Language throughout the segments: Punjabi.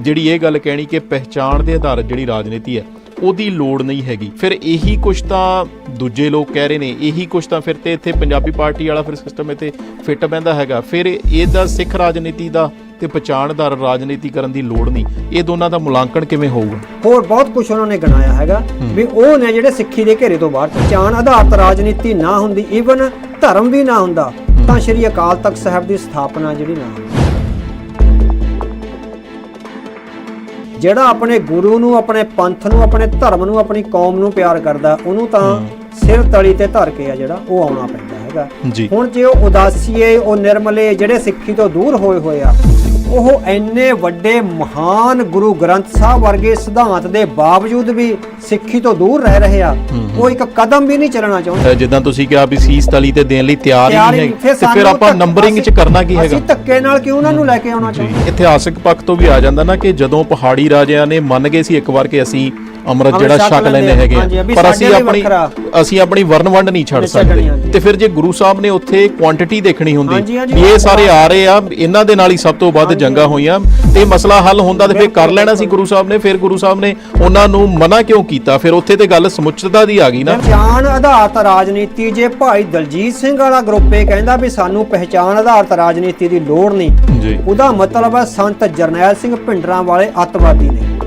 ਜਿਹੜੀ ਇਹ ਗੱਲ ਕਹਿਣੀ ਕਿ ਪਹਿਚਾਣ ਦੇ ਆਧਾਰਿਤ ਜਿਹੜੀ ਰਾਜਨੀਤੀ ਹੈ ਉਹਦੀ ਲੋੜ ਨਹੀਂ ਹੈਗੀ। ਫਿਰ ਇਹੀ ਕੁਛ ਤਾਂ ਦੂਜੇ ਲੋਕ ਕਹਿ ਰਹੇ ਨੇ ਇਹੀ ਕੁਛ ਤਾਂ ਫਿਰ ਤੇ ਇੱਥੇ ਪੰਜਾਬੀ ਪਾਰਟੀ ਵਾਲਾ ਫਿਰ ਸਿਸਟਮ ਇੱਥੇ ਫਿੱਟ ਬੈਂਦਾ ਹੈਗਾ। ਫਿਰ ਇਹਦਾ ਸਿੱਖ ਰਾਜਨੀਤੀ ਦਾ ਤੇ ਪਛਾਣਦਾਰ ਰਾਜਨੀਤੀ ਕਰਨ ਦੀ ਲੋੜ ਨਹੀਂ। ਇਹ ਦੋਨਾਂ ਦਾ ਮੁਲਾਂਕਣ ਕਿਵੇਂ ਹੋਊਗਾ? ਹੋਰ ਬਹੁਤ ਕੁਝ ਉਹਨਾਂ ਨੇ ਗਣਾਇਆ ਹੈਗਾ ਵੀ ਉਹ ਨੇ ਜਿਹੜੇ ਸਿੱਖੀ ਦੇ ਘੇਰੇ ਤੋਂ ਬਾਹਰ ਪਛਾਣ ਆਧਾਰਿਤ ਰਾਜਨੀਤੀ ਨਾ ਹੁੰਦੀ ਈਵਨ ਧਰਮ ਵੀ ਨਾ ਹੁੰਦਾ ਤਾਂ ਸ਼੍ਰੀ ਅਕਾਲ ਤਖਤ ਸਾਹਿਬ ਦੀ ਸਥਾਪਨਾ ਜਿਹੜੀ ਨਾ ਹੁੰਦੀ। ਜਿਹੜਾ ਆਪਣੇ ਗੁਰੂ ਨੂੰ ਆਪਣੇ ਪੰਥ ਨੂੰ ਆਪਣੇ ਧਰਮ ਨੂੰ ਆਪਣੀ ਕੌਮ ਨੂੰ ਪਿਆਰ ਕਰਦਾ ਉਹਨੂੰ ਤਾਂ ਸਿਰ ਤਲੀ ਤੇ ਧਰ ਕੇ ਆ ਜਿਹੜਾ ਉਹ ਆਉਣਾ ਪੈਂਦਾ ਹੈਗਾ। ਹੁਣ ਜੇ ਉਹ ਉਦਾਸੀਏ ਉਹ ਨਿਰਮਲੇ ਜਿਹੜੇ ਸਿੱਖੀ ਤੋਂ ਦੂਰ ਹੋਏ ਹੋਏ ਆ ਉਹ ਇੰਨੇ ਵੱਡੇ ਮਹਾਨ ਗੁਰੂ ਗ੍ਰੰਥ ਸਾਹਿਬ ਵਰਗੇ ਸਿਧਾਂਤ ਦੇ ਬਾਵਜੂਦ ਵੀ ਸਿੱਖੀ ਤੋਂ ਦੂਰ ਰਹਿ ਰਹੇ ਆ ਉਹ ਇੱਕ ਕਦਮ ਵੀ ਨਹੀਂ ਚੱਲਣਾ ਚਾਹੁੰਦੇ। ਜਿੱਦਾਂ ਤੁਸੀਂ ਕਿਹਾ ਵੀ ਸੀਸ ਤਲੀ ਤੇ ਦੇਣ ਲਈ ਤਿਆਰ ਹੀ ਨਹੀਂ ਹੀ। ਤੇ ਫਿਰ ਆਪਾਂ ਨੰਬਰਿੰਗ 'ਚ ਕਰਨਾ ਕੀ ਹੈਗਾ? ਅਸੀਂ ਧੱਕੇ ਨਾਲ ਕਿਉਂ ਉਹਨਾਂ ਨੂੰ ਲੈ ਕੇ ਆਉਣਾ ਚਾਹੁੰਦੇ? ਇਤਿਹਾਸਕ ਪੱਖ ਤੋਂ ਵੀ ਆ ਜਾਂਦਾ ਨਾ ਕਿ ਜਦੋਂ ਪਹਾੜੀ ਰਾਜਿਆਂ ਨੇ ਮੰਨ ਗਏ ਸੀ ਇੱਕ ਵਾਰ ਕਿ ਅਸੀਂ ਅੰਮ੍ਰਿਤ ਜਿਹੜਾ ਛਕ ਲੈਂਦੇ ਹੈਗੇ ਪਰ ਅਸੀਂ ਆਪਣੀ। ਅਸੀਂ ਆਪਣੀ ਵਰਨ ਵੰਡ ਨਹੀਂ ਛੱਡ ਸਕਦੇ। ਤੇ ਫਿਰ ਜੇ ਗੁਰੂ ਸਾਹਿਬ ਨੇ ਉੱਥੇ ਕੁਆਂਟੀਟੀ ਦੇਖਣੀ ਹੁੰਦੀ ਵੀ ਇਹ ਸਾਰੇ ਆ ਰਹੇ ਆ ਇਹਨਾਂ ਦੇ ਨਾਲ ਹੀ ਸਭ ਤੋਂ ਵੱਧ ਜੰਗਾਂ ਹੋਈਆਂ। ਤੇ ਮਸਲਾ ਹੱਲ ਹੁੰਦਾ ਤੇ ਫਿਰ ਕਰ ਲੈਣਾ ਸੀ ਗੁਰੂ ਸਾਹਿਬ ਨੇ ਫਿਰ ਗੁਰੂ ਸਾਹਿਬ ਨੇ ਉਹਨਾਂ ਨੂੰ ਮਨਾ ਕਿਉਂ ਕੀਤਾ? ਫਿਰ ਉੱਥੇ ਤੇ ਗੱਲ ਸਮੁੱਚਤਾ ਦੀ ਆ ਗਈ ਨਾ। ਪਹਿਚਾਣ ਆਧਾਰਿਤ ਰਾਜਨੀਤੀ ਜੇ ਭਾਈ ਦਲਜੀਤ ਸਿੰਘ ਵਾਲਾ ਗਰੁੱਪ ਇਹ ਕਹਿੰਦਾ ਵੀ ਸਾਨੂੰ ਪਹਿਚਾਣ ਆਧਾਰਿਤ ਰਾਜਨੀਤੀ ਦੀ ਲੋੜ ਨਹੀਂ। ਉਹਦਾ ਮਤਲਬ ਹੈ ਸੰਤ ਜਰਨੈਲ ਸਿੰਘ ਭਿੰਡਰਾਂ ਵਾਲੇ ਅੱਤਵਾਦੀ ਨੇ।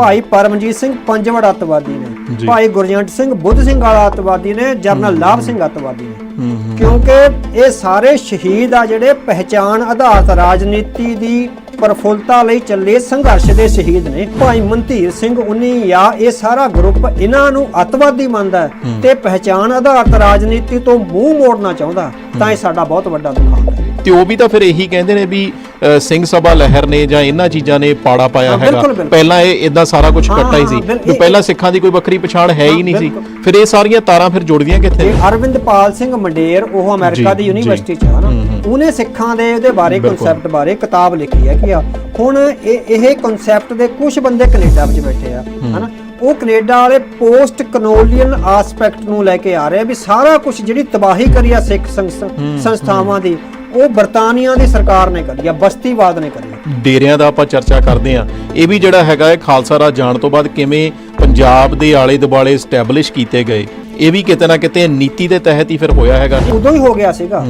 ਭਾਈ ਪਰਮਜੀਤ ਸਿੰਘ ਪੰਜਵੜ ਅੱਤਵਾਦੀ ਨੇ। ਭਾਈ ਗੁਰਜੰਟ ਸਿੰਘ ਬੁੱਧ ਸਿੰਘ ਵਾਲਾ ਅੱਤਵਾਦੀ ਨੇ ਜਰਨਲ ਲਾਭ ਸਿੰਘ ਅੱਤਵਾਦੀ ਨੇ। ਕਿਉਂਕਿ ਇਹ ਸਾਰੇ ਸ਼ਹੀਦ ਆ ਜਿਹੜੇ ਪਹਿਚਾਣ ਆਧਾਰਿਤ ਰਾਜਨੀਤੀ ਦੀ ਪ੍ਰਫੁੱਲਤਾ ਲਈ ਚੱਲੇ ਸੰਘਰਸ਼ ਦੇ ਸ਼ਹੀਦ ਨੇ। ਭਾਈ ਮਨਧੀਰ ਸਿੰਘ ਉਨੀ ਜਾਂ ਇਹ ਸਾਰਾ ਗਰੁੱਪ ਇਹਨਾਂ ਨੂੰ ਅੱਤਵਾਦੀ ਮੰਨਦਾ ਤੇ ਪਹਿਚਾਣ ਆਧਾਰਿਤ ਰਾਜਨੀਤੀ ਤੋਂ ਮੂੰਹ ਮੋੜਨਾ ਚਾਹੁੰਦਾ ਤਾਂ ਇਹ ਸਾਡਾ ਬਹੁਤ ਵੱਡਾ ਦੁਖਾਂਤ ਹੈ। ਤੇ ਉਹ ਵੀ ਤਾਂ ਫਿਰ ਇਹੀ ਕਹਿੰਦੇ ਨੇ ਵੀ ਸਿੰਘ ਸਭਾ ਲਹਿਰ ਨੇ ਜਾਂ ਇਹਨਾਂ ਚੀਜ਼ਾਂ ਨੇ ਪਾੜਾ ਪਾਇਆ ਹੈਗਾ। ਪਹਿਲਾਂ ਇਹ ਇਦਾਂ ਸਾਰਾ ਕੁਝ ਇਕੱਠਾ ਹੀ ਸੀ। ਵੀ ਪਹਿਲਾਂ ਸਿੱਖਾਂ ਦੀ ਕੋਈ ਵੱਖਰੀ ਪਛਾਣ ਹੈ ਹੀ ਨਹੀਂ ਸੀ। ਫਿਰ ਇਹ ਸਾਰੀਆਂ ਤਾਰਾਂ ਫਿਰ ਜੁੜਦੀਆਂ ਕਿੱਥੇ ਤੇ ਅਰਵਿੰਦਪਾਲ ਸਿੰਘ ਮੰਡੇਰ ਉਹ ਅਮਰੀਕਾ ਦੀ। ਯੂਨੀਵਰਸਿਟੀ ਚ ਹੈ ਨਾ ਉਹਨੇ ਸਿੱਖਾਂ ਦੇ ਉਹਦੇ ਬਾਰੇ। ਕਨਸੈਪਟ ਬਾਰੇ ਕਿਤਾਬ ਲਿਖੀ ਹੈ ਕਿ ਆ ਹੁਣ ਇਹ ਇਹ ਕਨਸੈਪਟ ਦੇ ਕੁਝ ਬੰਦੇ ਕੈਨੇਡਾ ਵਿੱਚ ਬੈਠੇ ਆ ਹਨਾ ਉਹ ਕੈਨੇਡਾ ਵਾਲੇ ਪੋਸਟ ਕਨੋਲੀਅਨ ਆਸਪੈਕਟ ਨੂੰ ਲੈ ਕੇ ਆ ਰਹੇ ਆ ਵੀ ਸਾਰਾ ਕੁਝ ਜਿਹੜੀ ਤਬਾਹੀ ਕਰੀ ਆ ਸਿੱਖ ਸੰਸ- ਸੰਸਥਾਵਾਂ ਦੀ ਉਹ ਬਰਤਾਨੀਆ ਦੀ ਸਰਕਾਰ ਨੇ ਕਰੀ ਆ ਬਸਤੀਵਾਦ ਨੇ ਕਰੀ ਡੇਰਿਆਂ ਦਾ ਆਪਾਂ ਚਰਚਾ ਕਰਦੇ ਆ ਇਹ ਵੀ ਜਿਹੜਾ ਹੈਗਾ ਹੈ ਖਾਲਸਾ ਰਾਜ ਜਾਣ ਤੋਂ ਬਾਅਦ ਕਿਵੇਂ ਪੰਜਾਬ ਦੇ ਆਲੇ ਦੁਆਲੇ ਸਟੈਬਲਿਸ਼ ਕੀਤੇ ਗਏ। ਇਹ ਵੀ ਕਿਤੇ ਨਾ ਕਿਤੇ ਨੀਤੀ ਦੇ ਤਹਿਤ ਹੀ ਫਿਰ ਹੋਇਆ ਹੈਗਾ। ਉਦੋਂ ਹੀ ਹੋ ਗਿਆ ਸੀਗਾ।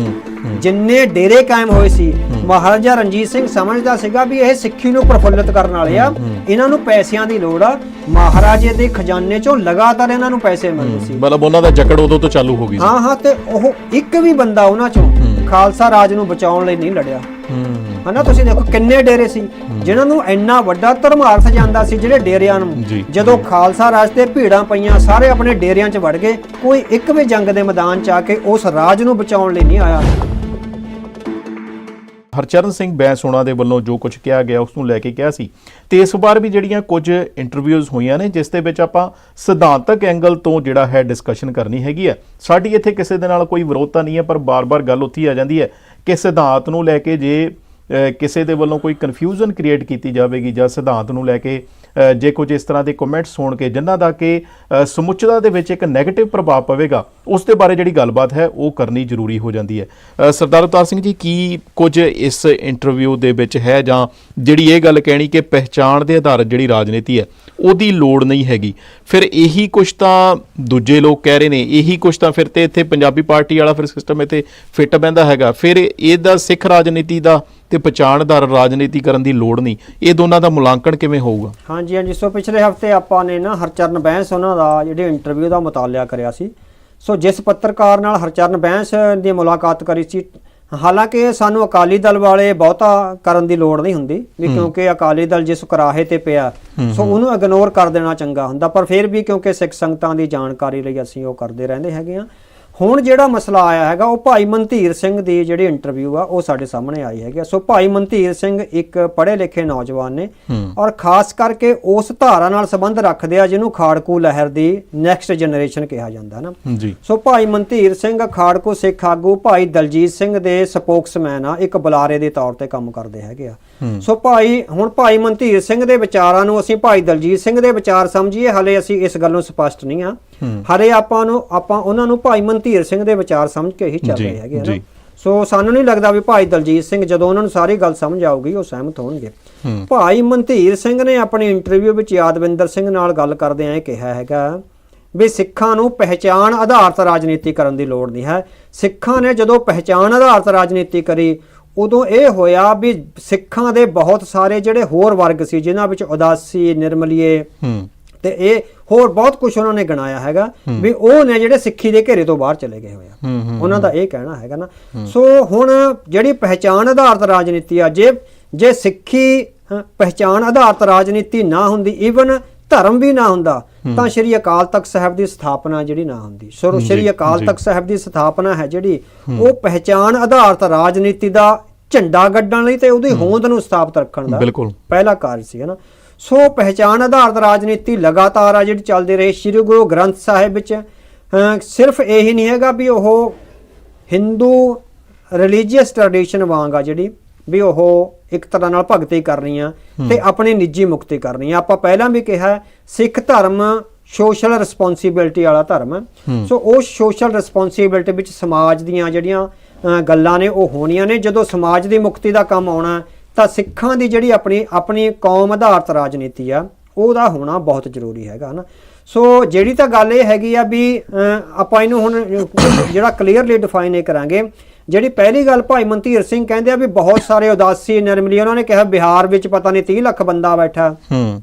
ਜਿੰਨੇ ਡੇਰੇ ਕਾਇਮ ਹੋਏ ਸੀ ਮਹਾਰਾਜਾ ਰਣਜੀਤ ਸਿੰਘ ਸਮਝਦਾ ਸੀਗਾ ਵੀ ਇਹ ਸਿੱਖੀ ਨੂੰ ਪ੍ਰਫੁੱਲਿਤ ਕਰਨ ਵਾਲੇ ਆ। ਇਹਨਾਂ ਨੂੰ ਪੈਸਿਆਂ ਦੀ ਲੋੜ ਆ। ਮਹਾਰਾਜੇ ਦੇ ਖਜ਼ਾਨੇ ਚੋਂ ਲਗਾਤਾਰ ਇਹਨਾਂ ਨੂੰ ਪੈਸੇ ਮਿਲਦੇ ਸੀ। ਮਤਲਬ ਉਹਨਾਂ ਦਾ ਜਕੜ ਉਦੋਂ ਤੋਂ ਚਾਲੂ ਹੋ ਗਈ ਸੀ। ਹਾਂ ਹਾਂ ਤੇ ਉਹ ਇੱਕ ਵੀ ਬੰਦਾ ਉਹਨਾਂ ਚੋਂ ਖਾਲਸਾ ਰਾਜ ਨੂੰ ਬਚਾਉਣ ਲਈ ਨਹੀਂ ਲੜਿਆ। ਹਨਾ ਤੁਸੀਂ ਦੇਖੋ ਕਿੰਨੇ ਡੇਰੇ ਸੀ ਜਿਨ੍ਹਾਂ ਨੂੰ ਇੰਨਾ ਵੱਡਾ ਧਰਮਾਰਥ ਜਾਂਦਾ ਸੀ ਜਿਹੜੇ ਡੇਰਿਆਂ ਨੂੰ। ਜਦੋਂ ਖਾਲਸਾ ਰਾਜ ਤੇ ਭੀੜਾਂ ਪਈਆਂ ਸਾਰੇ ਆਪਣੇ ਡੇਰਿਆਂ 'ਚ ਵੜ ਗਏ। ਕੋਈ ਇੱਕ ਵੀ ਜੰਗ ਦੇ ਮੈਦਾਨ 'ਚ ਆ ਕੇ ਉਸ ਰਾਜ ਨੂੰ ਬਚਾਉਣ ਲਈ ਨਹੀਂ ਆਇਆ। ਹਰਚਰਨ ਸਿੰਘ ਬੈਂਸ ਹੋਣਾ ਦੇ ਵੱਲੋਂ ਜੋ ਕੁਝ ਕਿਹਾ ਗਿਆ, ਉਸ ਨੂੰ ਲੈ ਕੇ ਕਿਹਾ ਸੀ। ਤੇ ਇਸ ਵਾਰ ਵੀ ਜਿਹੜੀਆਂ ਕੁਝ ਇੰਟਰਵਿਊਜ਼ ਹੋਈਆਂ ਨੇ, ਜਿਸ ਦੇ ਵਿੱਚ ਆਪਾਂ ਸਿਧਾਂਤਕ ਐਂਗਲ ਤੋਂ ਜਿਹੜਾ ਹੈ ਡਿਸਕਸ਼ਨ ਕਰਨੀ ਹੈਗੀ ਹੈ। ਸਾਡੀ ਇੱਥੇ ਕਿਸੇ ਦੇ ਨਾਲ ਕੋਈ ਵਿਰੋਧਤਾ ਨਹੀਂ ਹੈ, ਪਰ ਬਾਰ-ਬਾਰ ਗੱਲ ਉੱਥੇ ਹੀ ਆ ਜਾਂਦੀ ਹੈ ਕਿ ਸਿਧਾਂਤ ਨੂੰ ਲੈ ਕੇ ਜੇ ਕਿਸੇ ਦੇ ਵੱਲੋਂ ਕੋਈ ਕਨਫਿਊਜ਼ਨ ਕ੍ਰੀਏਟ ਕੀਤੀ ਜਾਵੇਗੀ ਜਾਂ ਸਿਧਾਂਤ ਨੂੰ ਲੈ ਕੇ ਜੇ ਕੁਝ ਇਸ ਤਰ੍ਹਾਂ ਦੇ ਕਮੈਂਟਸ ਹੋਣਗੇ ਜਿਨ੍ਹਾਂ ਦਾ ਕਿ ਸਮੁੱਚਤਾ ਦੇ ਵਿੱਚ ਇੱਕ ਨੈਗੇਟਿਵ ਪ੍ਰਭਾਵ ਪਵੇਗਾ, ਉਸ ਦੇ ਬਾਰੇ ਜਿਹੜੀ ਗੱਲਬਾਤ ਹੈ, ਉਹ ਕਰਨੀ ਜ਼ਰੂਰੀ ਹੋ ਜਾਂਦੀ ਹੈ। ਸਰਦਾਰ ਅਵਤਾਰ ਸਿੰਘ ਜੀ, ਕੀ ਕੁਝ ਇਸ ਇੰਟਰਵਿਊ ਦੇ ਵਿੱਚ ਹੈ ਜਾਂ ਜਿਹੜੀ ਇਹ ਗੱਲ ਕਹਿਣੀ ਕਿ ਪਹਿਚਾਣ ਦੇ ਆਧਾਰ ਜਿਹੜੀ ਰਾਜਨੀਤੀ ਹੈ, ਉਹਦੀ ਲੋੜ ਨਹੀਂ ਹੈਗੀ? ਫਿਰ ਇਹੀ ਕੁਝ ਤਾਂ ਦੂਜੇ ਲੋਕ ਕਹਿ ਰਹੇ ਨੇ, ਇਹੀ ਕੁਝ ਤਾਂ ਫਿਰ ਤੇ ਇੱਥੇ ਪੰਜਾਬੀ ਪਾਰਟੀ ਵਾਲਾ ਫਿਰ ਸਿਸਟਮ ਇੱਥੇ ਫਿੱਟ ਬੈਂਦਾ ਹੈਗਾ। ਫਿਰ ਇਹਦਾ ਸਿੱਖ ਰਾਜਨੀਤੀ ਦਾ ਤੇ ਪਛਾਣਦਾਰ ਰਾਜਨੀਤੀ ਕਰਨ ਦੀ ਲੋੜ ਨਹੀਂ। ਇਹ ਦੋਨਾਂ ਦਾ ਮੁਲਾਂਕਣ ਕਿਵੇਂ ਹੋਊਗਾ? ਹਾਂਜੀ ਹਾਂਜੀ। ਸੋ ਪਿਛਲੇ ਹਫ਼ਤੇ ਆਪਾਂ ਨੇ ਨਾ ਹਰਚਰਨ ਬੈਂਸ ਉਹਨਾਂ ਦਾ ਜਿਹੜੇ ਇੰਟਰਵਿਊ ਦਾ ਮੁਤਾਲਿਆ ਕਰਿਆ ਸੀ। ਸੋ ਜਿਸ ਪੱਤਰਕਾਰ ਨਾਲ ਹਰਚਰਨ ਬੈਂਸ ਦੀ ਮੁਲਾਕਾਤ ਕਰੀ ਸੀ ਹਾਲਾਂਕਿ ਸਾਨੂੰ ਅਕਾਲੀ ਦਲ ਵਾਲੇ ਬਹੁਤਾ ਕਰਨ ਦੀ ਲੋੜ ਨਹੀਂ ਹੁੰਦੀ ਵੀ ਕਿਉਂਕਿ ਅਕਾਲੀ ਦਲ ਜਿਸ ਕਰਾਹੇ ਤੇ ਪਿਆ ਸੋ ਉਹਨੂੰ ਇਗਨੋਰ ਕਰ ਦੇਣਾ ਚੰਗਾ ਹੁੰਦਾ ਪਰ ਫਿਰ ਵੀ ਕਿਉਂਕਿ ਸਿੱਖ ਸੰਗਤਾਂ ਦੀ ਜਾਣਕਾਰੀ ਲਈ ਅਸੀਂ ਉਹ ਕਰਦੇ ਰਹਿੰਦੇ ਹੈਗੇ ਆ ਹੁਣ ਜਿਹੜਾ ਮਸਲਾ ਆਇਆ ਹੈਗਾ ਉਹ ਭਾਈ ਮਨਧੀਰ ਸਿੰਘ ਦੀ ਜਿਹੜੀ ਇੰਟਰਵਿਊ ਆ ਉਹ ਸਾਡੇ ਸਾਹਮਣੇ ਆਈ ਹੈਗੀ। ਸੋ ਭਾਈ ਮਨਧੀਰ ਸਿੰਘ ਇੱਕ ਪੜ੍ਹੇ ਲਿਖੇ ਨੌਜਵਾਨ ਨੇ ਔਰ ਖਾਸ ਕਰਕੇ ਉਸ ਧਾਰਾ ਨਾਲ ਸੰਬੰਧ ਰੱਖਦੇ ਆ ਜਿਹਨੂੰ ਖਾੜਕੂ ਲਹਿਰ ਦੀ ਨੈਕਸਟ ਜਨਰੇਸ਼ਨ ਕਿਹਾ ਜਾਂਦਾ ਨਾ। ਸੋ ਭਾਈ ਮਨਧੀਰ ਸਿੰਘ ਖਾੜਕੂ ਸਿੱਖ ਆਗੂ ਭਾਈ ਦਲਜੀਤ ਸਿੰਘ ਦੇ ਸਪੋਕਸਮੈਨ ਆ ਇੱਕ ਬੁਲਾਰੇ ਦੇ ਤੌਰ ਤੇ ਕੰਮ ਕਰਦੇ ਹੈਗੇ ਆ। ਸੋ ਭਾਈ ਹੁਣ ਭਾਈ ਮਨਧੀਰ ਸਿੰਘ ਦੇ ਵਿਚਾਰਾਂ ਨੂੰ ਅਸੀਂ ਭਾਈ ਦਲਜੀਤ ਸਿੰਘ ਦੇ ਵਿਚਾਰ ਸਮਝੀਏ ਹਲੇ ਅਸੀਂ ਇਸ ਗੱਲ ਨੂੰ ਸਪਸ਼ਟ ਨਹੀਂ ਆ। ਹਲੇ ਆਪਾਂ ਨੂੰ ਆਪਾਂ ਉਹਨਾਂ ਨੂੰ ਭਾਈ ਮਨਧੀਰ ਸਿੰਘ ਦੇ ਵਿਚਾਰ ਸਮਝ ਕੇ ਹੀ ਚੱਲ ਰਹੇ ਹੈਗੇ ਨਾ। ਸੋ ਸਾਨੂੰ ਨਹੀਂ ਲੱਗਦਾ ਵੀ ਭਾਈ ਦਲਜੀਤ ਸਿੰਘ ਜਦੋਂ ਉਹਨਾਂ ਨੂੰ ਸਾਰੀ ਗੱਲ ਸਮਝ ਆਊਗੀ ਉਹ ਸਹਿਮਤ ਹੋਣਗੇ। ਭਾਈ ਮਨਧੀਰ ਸਿੰਘ ਨੇ ਆਪਣੀ ਇੰਟਰਵਿਊ ਵਿੱਚ ਯਾਦਵਿੰਦਰ ਸਿੰਘ ਨਾਲ ਗੱਲ ਕਰਦਿਆਂ ਇਹ ਕਿਹਾ ਹੈਗਾ ਵੀ ਸਿੱਖਾਂ ਨੂੰ ਪਹਿਚਾਣ ਆਧਾਰਿਤ ਰਾਜਨੀਤੀ ਕਰਨ ਦੀ ਲੋੜ ਨਹੀਂ ਹੈ। ਸਿੱਖਾਂ ਨੇ ਜਦੋਂ ਪਹਿਚਾਣ ਆਧਾਰਿਤ ਰਾਜਨੀਤੀ ਕਰੀ ਉਦੋਂ ਇਹ ਹੋਇਆ ਵੀ ਸਿੱਖਾਂ ਦੇ ਬਹੁਤ ਸਾਰੇ ਜਿਹੜੇ ਹੋਰ ਵਰਗ ਸੀ ਜਿਨ੍ਹਾਂ ਵਿੱਚ ਉਦਾਸੀ ਨਿਰਮਲੀਏ ਤੇ ਇਹ ਹੋਰ ਬਹੁਤ ਕੁਝ ਉਹਨਾਂ ਨੇ ਗਣਾਇਆ ਹੈਗਾ ਵੀ ਉਹ ਨੇ ਜਿਹੜੇ ਸਿੱਖੀ ਦੇ ਘੇਰੇ ਤੋਂ ਬਾਹਰ ਚਲੇ ਗਏ ਹੋਏ ਆ। ਹੂੰ ਹੂੰ ਉਹਨਾਂ ਦਾ ਇਹ ਕਹਿਣਾ ਹੈਗਾ ਨਾ। ਸੋ ਹੁਣ ਜਿਹੜੀ ਪਹਿਚਾਣ ਆਧਾਰਿਤ ਰਾਜਨੀਤੀ ਆ ਜੇ ਜੇ ਸਿੱਖੀ ਪਹਿਚਾਣ ਆਧਾਰਿਤ ਰਾਜਨੀਤੀ ਨਾ ਹੁੰਦੀ ਈਵਨ ਧਰਮ ਵੀ ਨਾ ਹੁੰਦਾ ਤਾਂ ਸ਼੍ਰੀ ਅਕਾਲ ਤਖਤ ਸਾਹਿਬ ਦੀ ਸਥਾਪਨਾ ਜਿਹੜੀ ਨਾ ਹੁੰਦੀ। ਸੋ ਸ਼੍ਰੀ ਅਕਾਲ। ਤਖਤ ਸਾਹਿਬ ਦੀ ਸਥਾਪਨਾ ਹੈ ਜਿਹੜੀ ਉਹ ਪਹਿਚਾਣ ਆਧਾਰਿਤ ਰਾਜਨੀਤੀ ਦਾ ਝੰਡਾ ਗੱਡਣ ਲਈ ਤੇ ਉਹਦੀ ਹੋਂਦ ਨੂੰ ਸਥਾਪਿਤ ਰੱਖਣ ਦਾ ਪਹਿਲਾ ਕਾਰਜ ਸੀ ਨਾ? ਸੋ ਪਹਿਚਾਣ ਆਧਾਰਿਤ ਰਾਜਨੀਤੀ ਲਗਾਤਾਰ ਆ ਜਿਹੜੀ ਚੱਲਦੀ ਰਹੀ ਸ੍ਰੀ ਗੁਰੂ ਗ੍ਰੰਥ ਸਾਹਿਬ ਵਿੱਚ। ਸਿਰਫ ਇਹੀ ਨਹੀਂ ਹੈਗਾ ਵੀ ਉਹ ਹਿੰਦੂ ਰਿਲੀਜੀਅਸ ਟ੍ਰੈਡੀਸ਼ਨ ਵਾਂਗ ਆ ਜਿਹੜੀ ਵੀ ਉਹ ਇੱਕ ਤਰ੍ਹਾਂ ਨਾਲ ਭਗਤੀ ਕਰਨੀ ਆ ਤੇ ਆਪਣੀ ਨਿੱਜੀ ਮੁਕਤੀ ਕਰਨੀ ਆ ਆਪਾਂ ਪਹਿਲਾਂ ਵੀ ਕਿਹਾ ਸਿੱਖ ਧਰਮ ਸੋਸ਼ਲ ਰਿਸਪੌਂਸਿਬਿਲਟੀ ਵਾਲਾ ਧਰਮ। ਹੈ। ਸੋ ਉਹ ਸੋਸ਼ਲ ਰਿਸਪੌਂਸਿਬਿਲਟੀ ਵਿੱਚ ਸਮਾਜ ਦੀਆਂ ਜਿਹੜੀਆਂ ਗੱਲਾਂ ਨੇ ਉਹ ਹੋਣੀਆਂ ਨੇ। ਜਦੋਂ ਸਮਾਜ ਦੀ ਮੁਕਤੀ ਦਾ ਕੰਮ ਆਉਣਾ ਹੈ, ਤਾਂ ਸਿੱਖਾਂ ਦੀ ਜਿਹੜੀ ਆਪਣੀ ਆਪਣੀ ਕੌਮ ਆਧਾਰਿਤ ਰਾਜਨੀਤੀ ਆ, ਉਹਦਾ ਹੋਣਾ ਬਹੁਤ ਜ਼ਰੂਰੀ ਹੈਗਾ ਨਾ। ਸੋ ਜਿਹੜੀ ਤਾਂ ਗੱਲ ਇਹ ਹੈਗੀ ਆ ਵੀ ਆਪਾਂ ਇਹਨੂੰ ਹੁਣ ਜਿਹੜਾ ਕਲੀਅਰਲੀ ਡਿਫਾਈਨ ਇਹ ਕਰਾਂਗੇ, ਜਿਹੜੀ ਪਹਿਲੀ ਗੱਲ ਭਾਈ ਮਨਤੀਰ ਸਿੰਘ ਕਹਿੰਦੇ ਆ ਵੀ ਬਹੁਤ ਸਾਰੇ ਉਦਾਸੀ, ਨਿਰਮਲੀ, ਉਹਨਾਂ ਨੇ ਕਿਹਾ ਬਿਹਾਰ ਵਿੱਚ ਪਤਾ ਨਹੀਂ 30 ਲੱਖ ਬੰਦਾ ਬੈਠਾ। ਹੂੰ।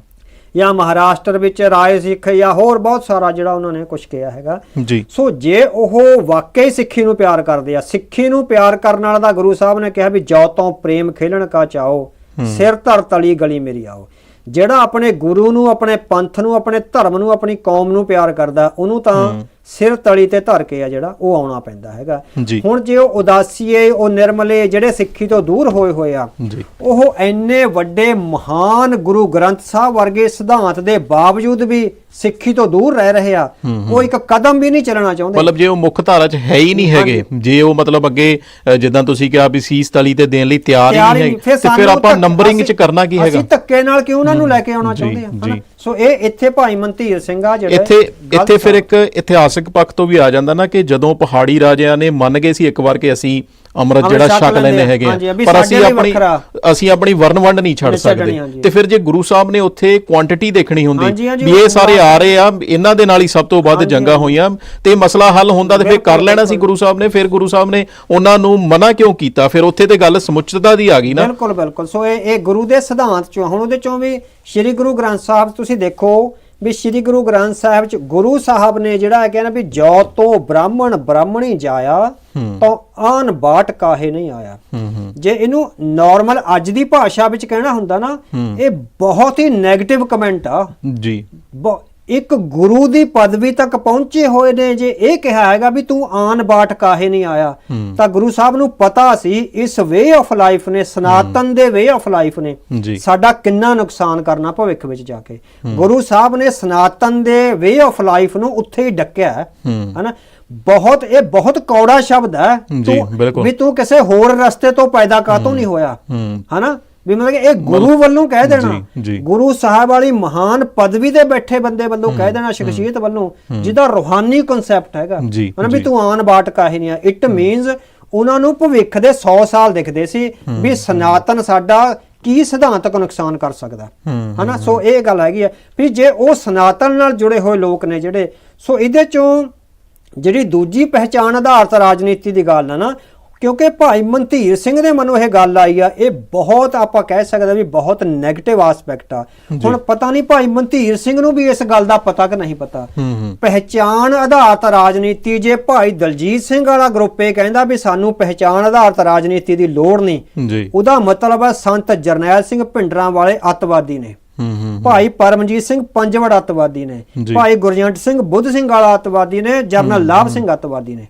ਜਾਂ ਮਹਾਰਾਸ਼ਟਰ ਵਿੱਚ ਰਾਏ ਸਿੱਖ ਜਾਂ ਹੋਰ ਬਹੁਤ ਸਾਰਾ ਜਿਹੜਾ ਉਹਨਾਂ ਨੇ ਕੁਝ ਕਿਹਾ ਹੈਗਾ। ਜੀ। ਸੋ ਜੇ ਉਹ ਵਾਕਈ ਸਿੱਖੀ ਨੂੰ ਪਿਆਰ ਕਰਦੇ ਆ ਸਿੱਖੀ ਨੂੰ ਪਿਆਰ ਕਰਨ ਵਾਲਾ ਦਾ ਗੁਰੂ ਸਾਹਿਬ ਨੇ ਕਿਹਾ ਵੀ ਜੋ ਤੋਂ ਪ੍ਰੇਮ ਖੇਲਣ ਕਾ ਚਾਓ ਸਿਰ ਧਰ ਤਲੀ ਗਲੀ ਮੇਰੀ ਆਓ। ਜਿਹੜਾ ਆਪਣੇ ਗੁਰੂ ਨੂੰ ਆਪਣੇ ਪੰਥ ਨੂੰ ਆਪਣੇ ਧਰਮ ਨੂੰ ਆਪਣੀ ਕੌਮ ਨੂੰ ਪਿਆਰ ਕਰਦਾ ਉਹਨੂੰ ਤਾਂ ਸਿਰ ਤਲੀ ਤੇ ਧਰ ਕੇ ਆ ਜਿਹੜਾ ਉਹ ਆਉਣਾ ਪੈਂਦਾ ਹੈਗਾ। ਹੁਣ ਜੇ ਉਹ ਉਦਾਸੀਏ ਉਹ ਨਿਰਮਲੇ ਜਿਹੜੇ ਸਿੱਖੀ ਤੋਂ ਦੂਰ ਹੋਏ ਹੋਏ ਆ ਉਹ ਐਨੇ ਵੱਡੇ ਮਹਾਨ ਗੁਰੂ ਗ੍ਰੰਥ ਸਾਹਿਬ ਵਰਗੇ ਸਿਧਾਂਤ ਦੇ ਬਾਵਜੂਦ ਵੀ ਸਿੱਖੀ ਤੋਂ ਦੂਰ ਰਹਿ ਰਹੇ ਆ ਉਹ ਇੱਕ ਕਦਮ ਵੀ ਨਹੀਂ ਚੱਲਣਾ ਚਾਹੁੰਦੇ। ਮਤਲਬ ਜੇ ਉਹ ਮੁੱਖ ਧਾਰਾ 'ਚ ਹੈ ਹੀ ਨਹੀਂ ਹੈਗੇ ਜੇ ਉਹ ਮਤਲਬ ਅੱਗੇ ਜਿੱਦਾਂ ਤੁਸੀਂ ਕਿਹਾ ਵੀ ਸੀਸ ਤਲੀ ਤੇ ਦੇਣ ਲਈ ਤਿਆਰ ਹੀ ਨਹੀਂ ਹੀ। ਫਿਰ ਤੇ ਫਿਰ ਸਾਨੂੰ ਆਪਾਂ ਨੰਬਰਿੰਗ 'ਚ ਕਰਨਾ ਕੀ ਹੈਗਾ? ਅਸੀਂ ਧੱਕੇ ਨਾਲ ਕਿਉਂ ਉਹਨਾਂ ਨੂੰ ਲੈ ਕੇ ਆਉਣਾ ਚਾਹੁੰਦੇ ਆ? ਸੋ ਇਹ ਇੱਥੇ ਭਾਈ ਮਨਤੀਰ ਸਿੰਘ ਆ ਜਿਹੜੇ ਇੱਥੇ ਇੱਥੇ ਫਿਰ ਇੱਕ ਇਤਿਹਾਸਕ ਪੱਖ ਤੋਂ ਵੀ ਆ ਜਾਂਦਾ ਨਾ ਕਿ ਜਦੋਂ ਪਹਾੜੀ ਰਾਜਿਆਂ ਨੇ ਮੰਨ ਗਏ ਸੀ ਇੱਕ ਵਾਰ ਕਿ ਅਸੀਂ ਅੰਮ੍ਰਿਤ ਜਿਹੜਾ ਛਕ ਲੈਂਦੇ ਹੈਗੇ ਪਰ ਅਸੀਂ ਆਪਣੀ। ਅਸੀਂ ਆਪਣੀ ਵਰਨ ਵੰਡ ਨਹੀਂ ਛੱਡ ਸਕਦੇ। ਤੇ ਫਿਰ ਜੇ ਗੁਰੂ ਸਾਹਿਬ ਨੇ ਉੱਥੇ ਕੁਆਂਟੀਟੀ ਦੇਖਣੀ ਹੁੰਦੀ ਵੀ ਇਹ ਸਾਰੇ ਆ ਰਹੇ ਆ ਇਹਨਾਂ ਦੇ ਨਾਲ ਹੀ ਸਭ ਤੋਂ ਵੱਧ ਜੰਗਾਂ ਹੋਈਆਂ ਤੇ ਮਸਲਾ ਹੱਲ ਹੁੰਦਾ ਤੇ ਫਿਰ ਕਰ ਲੈਣਾ ਸੀ ਗੁਰੂ ਸਾਹਿਬ ਨੇ ਫਿਰ ਗੁਰੂ ਸਾਹਿਬ ਨੇ ਉਹਨਾਂ ਨੂੰ ਮਨਾ ਕਿਉਂ ਕੀਤਾ? ਫਿਰ ਉੱਥੇ ਤੇ ਗੱਲ ਸਮੁੱਚਤਾ ਦੀ ਆ ਗਈ ਨਾ। ਬਿਲਕੁਲ ਬਿਲਕੁਲ। ਸੋ ਇਹ ਇਹ ਗੁਰੂ ਦੇ ਸਿਧਾਂਤ ਚੋਂ ਹੁਣ ਉਹਦੇ ਚੋਂ ਵੀ ਸ੍ਰੀ ਗੁਰੂ ਗ੍ਰੰਥ ਸਾਹਿਬ ਤੁਸੀਂ ਦੇਖੋ ਵੀ ਸ੍ਰੀ ਗੁਰੂ ਗ੍ਰੰਥ ਸਾਹਿਬ ਚ ਗੁਰੂ ਸਾਹਿਬ ਨੇ ਜਿਹੜਾ ਹੈ ਕਹਿੰਦਾ ਵੀ ਜੋ ਤੋਂ ਬ੍ਰਾਹਮਣ ਬ੍ਰਾਹਮਣੀ ਜਾਇਆ ਤਾਂ ਆਨ ਬਾਟ ਕਾਹੇ ਨਹੀਂ ਆਇਆ। ਜੇ ਇਹਨੂੰ ਨਾਰਮਲ ਅੱਜ ਦੀ ਭਾਸ਼ਾ ਵਿੱਚ ਕਹਿਣਾ ਹੁੰਦਾ ਨਾ ਇਹ ਬਹੁਤ ਹੀ 네ਗੇਟਿਵ ਕਮੈਂਟ ਆ। ਜੀ। ਇੱਕ ਗੁਰੂ ਦੀ ਪਦਵੀ ਤੱਕ ਪਹੁੰਚੇ ਹੋਏ ਨੇ ਜੇ ਇਹ ਕਿਹਾ ਹੈਗਾ ਵੀ ਤੂੰ ਆਨ ਬਾਟ ਕਾਹੇ ਨਹੀਂ ਆਇਆ ਤਾਂ ਗੁਰੂ ਸਾਹਿਬ ਨੂੰ ਪਤਾ ਸੀ ਇਸ ਵੇ ਆਫ ਲਾਈਫ ਨੇ ਸਨਾਤਨ ਦੇ ਵੇ ਆਫ ਲਾਈਫ ਨੇ ਸਾਡਾ ਕਿੰਨਾ ਨੁਕਸਾਨ ਕਰਨਾ ਭਵਿੱਖ ਵਿੱਚ ਜਾ ਕੇ। ਗੁਰੂ ਸਾਹਿਬ ਨੇ ਸਨਾਤਨ ਦੇ ਵੇ ਆਫ ਲਾਈਫ ਨੂੰ ਉੱਥੇ ਹੀ ਡੱਕਿਆ ਹੈ। ਹਨਾ? ਬਹੁਤ ਇਹ ਬਹੁਤ ਕੌੜਾ ਸ਼ਬਦ ਹੈ। ਬਿਲਕੁਲ। ਵੀ ਤੂੰ ਕਿਸੇ ਹੋਰ ਰਸਤੇ ਤੋਂ ਪੈਦਾ ਕਾਤੋਂ ਨਹੀਂ ਹੋਇਆ। ਹਨਾ? ਵੀ ਮਤਲਬ ਕਿ ਇਹ ਗੁਰੂ ਵੱਲੋਂ ਕਹਿ ਦੇਣਾ। ਗੁਰੂ ਸਾਹਿਬ ਵਾਲੀ ਮਹਾਨ ਪਦਵੀ ਤੇ ਬੈਠੇ ਬੰਦੇ ਵੱਲੋਂ ਕਹਿ ਦੇਣਾ ਸ਼ਖਸੀਅਤ ਵੱਲੋਂ ਜਿਹਦਾ ਰੂਹਾਨੀ ਕਨਸੈਪਟ ਹੈਗਾ। ਜੀ, ਹਨਾ ਵੀ। ਤੂੰ ਆਨ ਬਾਟ ਕਾਹੇ ਨਹੀਂ ਆ। ਇਟ ਮੀਨਸ ਉਹਨਾਂ ਨੂੰ ਭਵਿੱਖ ਦੇ 100 ਸਾਲ ਦਿਖਦੇ ਸੀ ਵੀ ਸਨਾਤਨ ਸਾਡਾ ਕੀ ਸਿਧਾਂਤਕ ਨੁਕਸਾਨ ਕਰ ਸਕਦਾ। ਹੂੰ, ਹਨਾ? ਸੋ ਇਹ ਗੱਲ ਹੈਗੀ ਆ। ਵੀ ਜੇ ਉਹ ਸਨਾਤਨ ਨਾਲ ਜੁੜੇ ਹੋਏ ਲੋਕ ਨੇ ਜਿਹੜੇ ਸੋ ਇਹਦੇ ਚੋਂ ਜਿਹੜੀ ਦੂਜੀ ਪਹਿਚਾਣ ਆਧਾਰਿਤ ਰਾਜਨੀਤੀ ਦੀ ਗੱਲ ਆ ਨਾ ਕਿਉਂਕਿ ਭਾਈ ਮਨਧੀਰ ਸਿੰਘ ਦੇ ਮਨੋਂ ਇਹ ਗੱਲ ਆਈ ਆ ਇਹ ਬਹੁਤ ਆਪਾਂ ਕਹਿ ਸਕਦੇ ਵੀ ਬਹੁਤ 네ਗੇਟਿਵ ਆਸਪੈਕਟ ਆ ਹੁਣ ਪਤਾ ਨਹੀਂ ਭਾਈ ਮਨਧੀਰ ਸਿੰਘ ਨੂੰ ਵੀ ਇਸ ਗੱਲ ਦਾ ਪਤਾ ਕਿ ਨਹੀਂ ਪਤਾ। ਪਹਿਚਾਣ ਆਧਾਰਿਤ ਰਾਜਨੀਤੀ ਜੇ ਭਾਈ ਦਲਜੀਤ ਸਿੰਘ ਵਾਲਾ ਗਰੁੱਪ ਇਹ ਕਹਿੰਦਾ ਵੀ ਸਾਨੂੰ ਪਹਿਚਾਣ ਆਧਾਰਿਤ ਰਾਜਨੀਤੀ ਦੀ ਲੋੜ ਨਹੀਂ ਉਹਦਾ ਮਤਲਬ ਹੈ ਸੰਤ ਜਰਨੈਲ ਸਿੰਘ ਭਿੰਡਰਾਂ ਵਾਲੇ ਅੱਤਵਾਦੀ ਨੇ। ਭਾਈ ਪਰਮਜੀਤ ਸਿੰਘ ਪੰਜਵੜ ਅੱਤਵਾਦੀ ਨੇ। ਭਾਈ ਗੁਰਜੰਟ ਸਿੰਘ ਬੁੱਧ ਸਿੰਘ ਵਾਲਾ ਅੱਤਵਾਦੀ ਨੇ ਜਰਨਲ ਲਾਭ ਸਿੰਘ ਅੱਤਵਾਦੀ ਨੇ।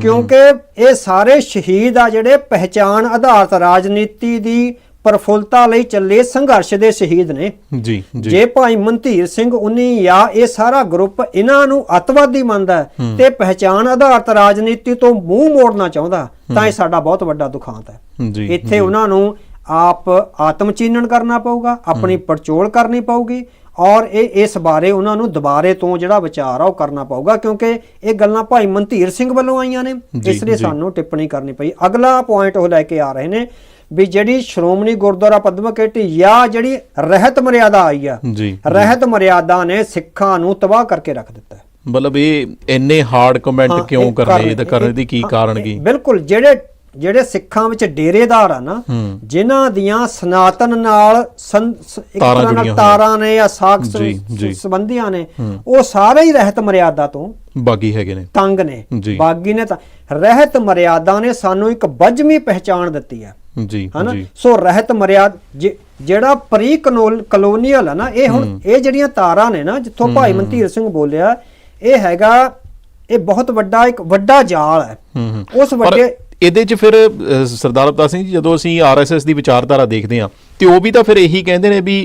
ਕਿਉਂਕਿ ਇਹ ਸਾਰੇ ਸ਼ਹੀਦ ਆ ਜਿਹੜੇ ਪਹਿਚਾਣ ਆਧਾਰਿਤ ਰਾਜਨੀਤੀ ਦੀ ਪ੍ਰਫੁੱਲਤਾ ਲਈ ਚੱਲੇ ਸੰਘਰਸ਼ ਦੇ ਸ਼ਹੀਦ ਨੇ। ਜੀ ਜੀ। ਭਾਈ ਮਨਧੀਰ ਸਿੰਘ ਉਨੀ ਜਾਂ ਇਹ ਸਾਰਾ ਗਰੁੱਪ ਇਹਨਾਂ ਨੂੰ ਅੱਤਵਾਦੀ ਮੰਨਦਾ ਤੇ ਪਹਿਚਾਣ ਆਧਾਰਿਤ ਰਾਜਨੀਤੀ ਤੋਂ ਮੂੰਹ ਮੋੜਨਾ ਚਾਹੁੰਦਾ ਤਾਂ ਇਹ ਸਾਡਾ ਬਹੁਤ ਵੱਡਾ ਦੁਖਾਂਤ ਹੈ। ਜੀ ਇੱਥੇ ਉਹਨਾਂ ਨੂੰ ਆਪ ਆਤਮ ਚੀਨਨ ਕਰਨਾ ਪਊਗਾ ਆਪਣੀ ਪੜਚੋਲ ਕਰਨੀ ਪਊਗੀ ਔਰ ਇਹ ਇਸ ਬਾਰੇ ਉਹਨਾਂ ਨੂੰ ਦੁਬਾਰੇ ਤੋਂ ਜਿਹੜਾ ਵਿਚਾਰ ਆ ਉਹ ਕਰਨਾ ਪਊਗਾ ਕਿਉਂਕਿ ਇਹ ਗੱਲਾਂ ਭਾਈ ਮਨਧੀਰ ਸਿੰਘ ਵੱਲੋਂ ਆਈਆਂ ਨੇ ਇਸ ਲਈ। ਸਾਨੂੰ ਟਿੱਪਣੀ ਕਰਨੀ ਪਈ ਅਗਲਾ ਪੁਆਇੰਟ ਉਹ ਲੈ ਕੇ ਆ ਰਹੇ ਨੇ ਵੀ ਜਿਹੜੀ ਸ਼੍ਰੋਮਣੀ ਗੁਰਦੁਆਰਾ ਪਦਮ ਕਮੇਟੀ ਜਾਂ ਜਿਹੜੀ ਰਹਿਤ ਮਰਿਆਦਾ ਆਈ ਆ ਰਹਿਤ ਮਰਿਆਦਾ ਨੇ ਸਿੱਖਾਂ ਨੂੰ ਤਬਾਹ ਕਰਕੇ ਰੱਖ ਦਿੱਤਾ। ਮਤਲਬ ਇਹ ਇੰਨੇ ਹਾਰਡ ਕਮੈਂਟ ਕਿਉਂ ਕਰਨੇ ਇਹਦਾ ਇਹ- ਕਰਨ ਦੀ ਕੀ ਕਾਰਨ ਕੀ ਬਿਲਕੁਲ ਜਿਹੜੇ ਜਿਹੜੇ ਸਿੱਖਾਂ ਵਿੱਚ ਡੇਰੇਦਾਰ ਆ ਨਾ। ਜਿਨ੍ਹਾਂ ਦੀਆਂ ਸਨਾਤਨ ਨਾਲ ਇੱਕ ਤਾਰਾਂ ਤਰ੍ਹਾਂ ਜੁੜੀਆਂ ਨਾਲ ਤਾਰਾਂ ਨੇ ਜਾਂ ਸਾਖ। ਸੰਬੰਧੀਆਂ ਨੇ ਉਹ ਸਾਰੇ ਹੀ ਰਹਿਤ ਮਰਿਆਦਾ ਤੋਂ ਬਾਗੀ ਹੈਗੇ ਨੇ। ਤੰਗ ਨੇ। ਬਾਗੀ ਨੇ ਤਾਂ ਰਹਿਤ ਮਰਿਆਦਾ ਨੇ ਸਾਨੂੰ ਇੱਕ ਵੱਜਵੀਂ ਪਹਿਚਾਣ ਦਿੱਤੀ ਹੈ ਜੀ ਜੀ। ਸੋ ਰਹਿਤ ਮਰਿਆਦ ਜਿਹੜਾ ਪ੍ਰੀ ਕਲੋਨੀਅਲ ਹੈ ਨਾ ਇਹ ਹੁਣ ਇਹ ਜਿਹੜੀਆਂ ਤਾਰਾਂ ਨੇ ਨਾ ਜਿੱਥੋਂ ਭਾਈ ਮਨਤੀਰ ਸਿੰਘ ਬੋਲਿਆ ਇਹ ਹੈਗਾ ਇਹ ਬਹੁਤ ਵੱਡਾ ਇੱਕ ਵੱਡਾ ਜਾਲ ਹੈ। ਉਸ ਵੱਡੇ ਇਹਦੇ 'ਚ ਫਿਰ ਸਰਦਾਰ ਅਵਤਾਰ ਸਿੰਘ ਜੀ ਜਦੋਂ ਅਸੀਂ ਆਰਐਸਐਸ ਦੀ ਵਿਚਾਰਧਾਰਾ ਦੇਖਦੇ ਹਾਂ ਤੇ ਉਹ ਵੀ ਤਾਂ ਫਿਰ ਇਹੀ ਕਹਿੰਦੇ ਨੇ ਵੀ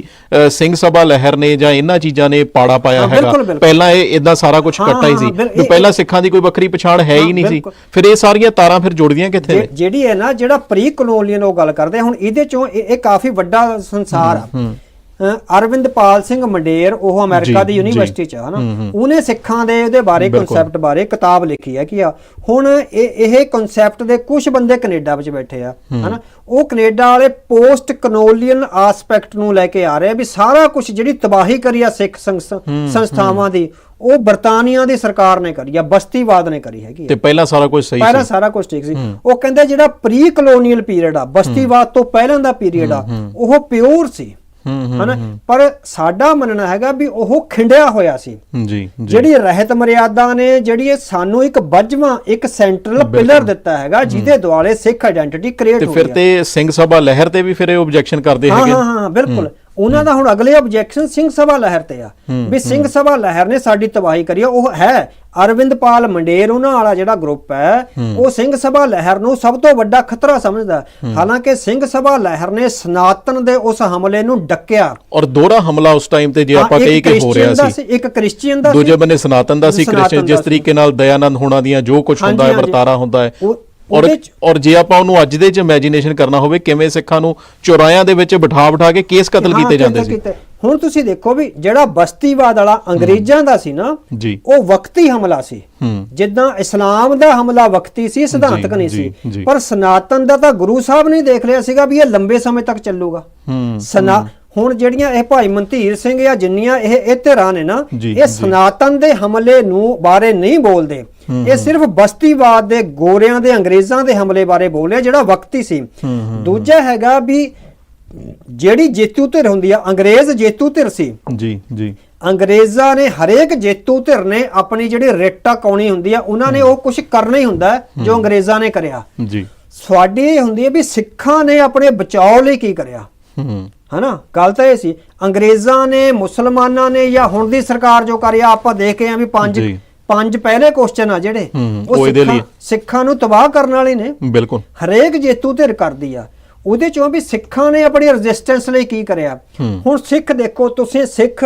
ਸਿੰਘ ਸਭਾ ਲਹਿਰ ਨੇ ਜਾਂ ਇਹਨਾਂ ਚੀਜ਼ਾਂ ਨੇ ਪਾੜਾ ਪਾਇਆ ਹੈਗਾ। ਪਹਿਲਾਂ ਇਹ ਇਦਾਂ ਸਾਰਾ ਕੁਝ ਕੱਟਾ ਹੀ ਸੀ। ਵੀ ਪਹਿਲਾਂ ਸਿੱਖਾਂ ਦੀ ਕੋਈ ਵੱਖਰੀ ਪਛਾਣ ਹੈ ਹੀ ਨਹੀਂ ਸੀ। ਫਿਰ ਇਹ ਸਾਰੀਆਂ ਤਾਰਾਂ ਫਿਰ ਜੁੜਦੀਆਂ ਕਿੱਥੇ ਨੇ? ਜਿਹੜੀ ਹੈ ਨਾ ਜਿਹੜਾ ਪ੍ਰੀ ਕਲੋਨੀਅਲ ਉਹ ਗੱਲ ਕਰਦੇ ਹੁਣ ਇਹਦੇ ਚੋਂ ਇਹ ਕਾਫੀ ਵੱਡਾ ਸੰਸਾਰ ਆ। ਅਰਵਿੰਦਪਾਲ ਸਿੰਘ ਮੰਡੇਰ ਉਹ ਅਮਰੀਕਾ ਦੀ ਯੂਨੀਵਰਸਿਟੀ ਚ ਹਨਾ। ਉਹਨੇ ਸਿੱਖਾਂ ਦੇ ਉਹਦੇ ਬਾਰੇ। ਕਨਸੈਪਟ ਬਾਰੇ ਕਿਤਾਬ ਲਿਖੀ ਹੈ ਕਿ ਆ। ਹੁਣ ਇਹ ਇਹ ਕਨਸੈਪਟ ਦੇ ਕੁਝ ਬੰਦੇ ਕੈਨੇਡਾ ਵਿੱਚ ਬੈਠੇ ਆ ਹਨਾ? ਉਹ ਕੈਨੇਡਾ ਵਾਲੇ ਪੋਸਟ ਕਲੋਨੀਅਲ ਆਸਪੈਕਟ ਨੂੰ ਲੈ ਕੇ ਆ ਰਹੇ ਆ ਵੀ ਸਾਰਾ ਕੁਝ ਜਿਹੜੀ ਤਬਾਹੀ ਕਰੀ ਆ ਸਿੱਖ ਸੰਸ- ਸੰਸਥਾਵਾਂ ਦੀ ਉਹ ਬਰਤਾਨੀਆ ਦੀ ਸਰਕਾਰ ਨੇ ਕਰੀ ਆ ਬਸਤੀਵਾਦ ਨੇ ਕਰੀ ਹੈਗੀ। ਤੇ ਪਹਿਲਾਂ ਸਾਰਾ ਕੁਝ ਸਹੀ ਪਹਿਲਾਂ ਸੀ। ਸਾਰਾ ਕੁਝ ਠੀਕ ਸੀ। ਉਹ ਕਹਿੰਦੇ ਜਿਹੜਾ ਪ੍ਰੀ ਕਲੋਨੀਅਲ ਪੀਰੀਅਡ ਆ ਬਸਤੀਵਾਦ ਤੋਂ ਪਹਿਲਾਂ ਦਾ ਪੀਰੀਅਡ ਆ ਉਹ ਪਿਓਰ ਸੀ। ਹਨਾ? ਪਰ ਸਾਡਾ ਮੰਨਣਾ ਹੈਗਾ ਵੀ ਉਹ ਖਿੰਡਿਆ ਹੋਇਆ ਸੀ। ਜੀ ਜਿਹੜੀ ਰਹਿਤ ਮਰਿਆਦਾ ਨੇ ਜਿਹੜੀ ਇਹ ਸਾਨੂੰ ਇੱਕ ਵੱਜਵਾਂ ਇੱਕ ਸੈਂਟਰਲ ਪਿਲਰ ਦਿੱਤਾ ਹੈਗਾ ਜਿਹਦੇ ਦੁਆਲੇ ਸਿੱਖ ਆਇਡੈਂਟੀਟੀ ਕ੍ਰੀਏਟ ਤੇ ਹੋ ਫਿਰ ਗਈ ਆ। ਤੇ ਸਿੰਘ ਸਭਾ ਲਹਿਰ ਤੇ ਵੀ ਫਿਰ ਇਹ ਆਬਜੈਕਸ਼ਨ ਕਰਦੇ ਹੈਗੇ। ਹਾਂ ਹਾਂ ਬਿਲਕੁਲ। ਉਹਨਾਂ ਦਾ ਹੁਣ ਅਗਲੇ ਆਬਜੈਕਸ਼ਨ ਸਿੰਘ ਸਭਾ ਲਹਿਰ ਤੇ ਆ। ਵੀ ਸਿੰਘ ਸਭਾ ਲਹਿਰ ਨੇ ਸਾਡੀ ਤਬਾਹੀ ਕਰੀ ਉਹ ਹੈ ਅਰਵਿੰਦਪਾਲ ਮੰਡੇਰ ਉਹਨਾਂ ਵਾਲਾ ਜਿਹੜਾ ਗਰੁੱਪ ਹੈ ਉਹ ਸਿੰਘ ਸਭਾ ਲਹਿਰ ਨੂੰ ਸਭ ਤੋਂ ਵੱਡਾ ਖਤਰਾ ਸਮਝਦਾ ਹਾਲਾਂਕਿ ਸਿੰਘ ਸਭਾ ਲਹਿਰ ਨੇ ਸਨਾਤਨ ਦੇ ਉਸ ਹਮਲੇ ਨੂੰ ਡੱਕਿਆ। ਔਰ ਦੋਹਰਾ ਹਮਲਾ ਉਸ ਟਾਈਮ ਤੇ ਜੇ ਆਪਾਂ ਕਹੀ ਕਿ ਹੋ ਰਿਹਾ ਸੀ। ਇੱਕ ਕ੍ਰਿਸਚੀਅਨ ਦਾ ਦੂਜੇ ਬੰਨੇ ਸਨਾਤਨ ਦਾ ਸੀ ਕ੍ਰਿਸਚੀਅਨ ਜਿਸ। ਤਰੀਕੇ ਨਾਲ ਦਇਆਨੰਦ ਹੋਣਾ ਦੀਆਂ ਜੋ ਕੁਝ ਹੁੰਦਾ ਹੈ। ਵਰਤਾਰਾ ਹੁੰਦਾ ਹੈ। ਔਰ ਔਰ ਜੇ ਆਪਾਂ ਉਹਨੂੰ ਅੱਜ ਦੇ ਚ ਇਮੇਜਿਨੇਸ਼ਨ ਕਰਨਾ ਹੋਵੇ ਕਿਵੇਂ ਸਿੱਖਾਂ ਨੂੰ ਚੌਰਾਇਆਂ ਦੇ ਵਿੱਚ ਬਿਠਾ ਬਿਠਾ ਕੇ ਕੇਸ ਕਤਲ ਕੀਤੇ ਜਾਂਦੇ ਸੀ। ਹੁਣ ਤੁਸੀਂ ਦੇਖੋ ਵੀ ਜਿਹੜਾ ਬਸਤੀਵਾਦ ਵਾਲਾ ਅੰਗਰੇਜ਼ਾਂ ਦਾ ਸੀ ਨਾ ਜੀ। ਉਹ ਵਕਤੀ ਹਮਲਾ ਸੀ। ਹੂੰ। ਜਿੱਦਾਂ ਇਸਲਾਮ ਦਾ ਹਮਲਾ ਵਕਤੀ ਸੀ ਸਿਧਾਂਤਕ ਨਹੀਂ ਸੀ। ਪਰ ਸਨਾਤਨ ਦਾ ਤਾਂ ਗੁਰੂ ਸਾਹਿਬ ਨੇ ਦੇਖ ਲਿਆ ਸੀਗਾ ਵੀ ਇਹ ਲੰਬੇ ਸਮੇਂ ਤੱਕ ਚੱਲੂਗਾ। ਹੂੰ ਸਨਾ ਹੁਣ ਜਿਹੜੀਆਂ ਇਹ ਭਾਈ ਮਨਤੀਰ ਸਿੰਘ ਜਾਂ ਜਿੰਨੀਆਂ ਇਹ ਧਿਰਾਂ ਨੇ ਨਾ ਇਹ। ਸਨਾਤਨ ਦੇ ਹਮਲੇ ਨੂੰ ਬਾਰੇ ਨਹੀਂ ਬੋਲਦੇ। ਇਹ ਸਿਰਫ ਬਸਤੀਵਾਦ ਦੇ ਗੋਰਿਆਂ ਦੇ ਅੰਗਰੇਜ਼ਾਂ ਦੇ ਹਮਲੇ ਬਾਰੇ ਬੋਲਿਆ ਜਿਹੜਾ ਵਕਤੀ ਸੀ। ਦੂਜਾ ਹੈਗਾ ਵੀ ਜਿਹੜੀ ਜੇਤੂ ਧਿਰ ਹੁੰਦੀ ਆ ਅੰਗਰੇਜ਼ ਜੇਤੂ ਧਿਰ ਸੀ। ਜੀ ਜੀ। ਅੰਗਰੇਜ਼ਾਂ ਨੇ ਹਰੇਕ ਜੇਤੂ ਧਿਰ ਨੇ ਆਪਣੀ ਜਿਹੜੀ ਰੇਟਾ ਕਾਉਣੀ ਹੁੰਦੀ ਆ ਉਹਨਾਂ ਨੇ ਉਹ ਕੁਝ ਕਰਨਾ ਹੀ ਹੁੰਦਾ ਜੋ ਅੰਗਰੇਜ਼ਾਂ ਨੇ ਕਰਿਆ। ਜੀ। ਸਵਾਡੀ ਇਹ ਹੁੰਦੀ ਹੈ ਵੀ ਸਿੱਖਾਂ ਨੇ ਆਪਣੇ ਬਚਾਓ ਲਈ ਕੀ ਕਰਿਆ। ਹਨਾ? ਗੱਲ ਤਾਂ ਇਹ ਸੀ ਅੰਗਰੇਜ਼ਾਂ ਨੇ ਮੁਸਲਮਾਨਾਂ ਨੇ ਜਾਂ ਹੁਣ ਦੀ ਸਰਕਾਰ ਜੋ ਕਰਿਆ ਆਪਾਂ ਦੇਖ ਆ ਵੀ ਪੰਜ। ਪੰਜ ਪਹਿਲੇ ਕੁਐਸਚਨ ਆ ਜਿਹੜੇ। ਉਹ। ਸਿੱਖਾਂ ਨੂੰ ਤਬਾਹ ਕਰਨ ਵਾਲੇ ਨੇ। ਬਿਲਕੁਲ। ਹਰੇਕ ਜੇਤੂ ਧਿਰ ਕਰਦੀ ਆ। ਉਹਦੇ ਚੋਂ ਵੀ ਸਿੱਖਾਂ ਨੇ ਆਪਣੀ ਰੈਜ਼ਿਸਟੈਂਸ ਲਈ ਕੀ ਕਰਿਆ। ਹੁਣ ਸਿੱਖ ਦੇਖੋ ਤੁਸੀਂ ਸਿੱਖ